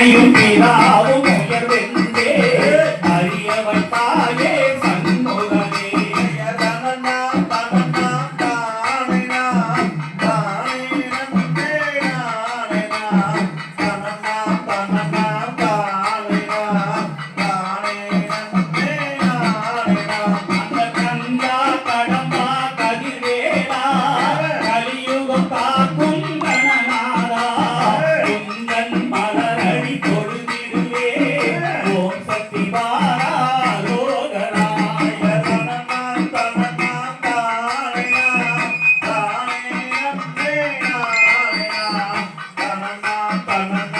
தாயும் பிதாவும் Thank you.